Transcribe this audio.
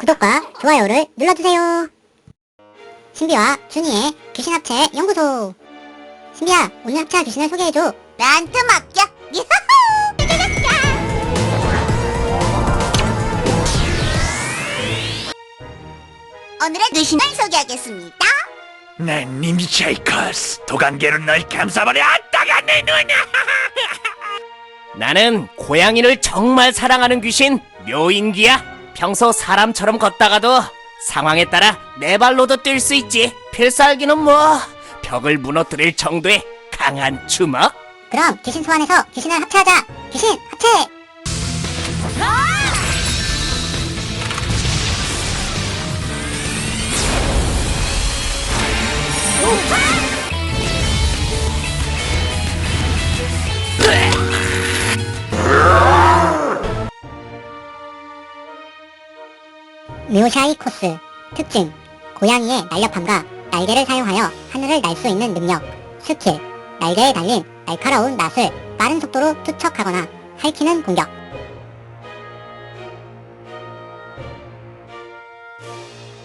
구독과 좋아요를 눌러주세요. 신비와 준이의 귀신 합체 연구소. 신비야, 오늘 합체한 귀신을 소개해줘. 나한테 맡겨. 오늘의 귀신을 소개하겠습니다. 난 니미차이커스 도관계로 널 감싸버려 따가 내 눈! 나는 고양이를 정말 사랑하는 귀신 묘인기야. 평소 사람처럼 걷다가도 상황에 따라 네 발로도 뛸 수 있지. 필살기는 뭐 벽을 무너뜨릴 정도의 강한 주먹. 그럼 귀신 소환해서 귀신을 합체하자. 귀신 합체! 뮤샤이 코스 특징 고양이의 날렵함과 날개를 사용하여 하늘을 날 수 있는 능력 스킬 날개에 달린 날카로운 낫을 빠른 속도로 투척하거나 핥히는 공격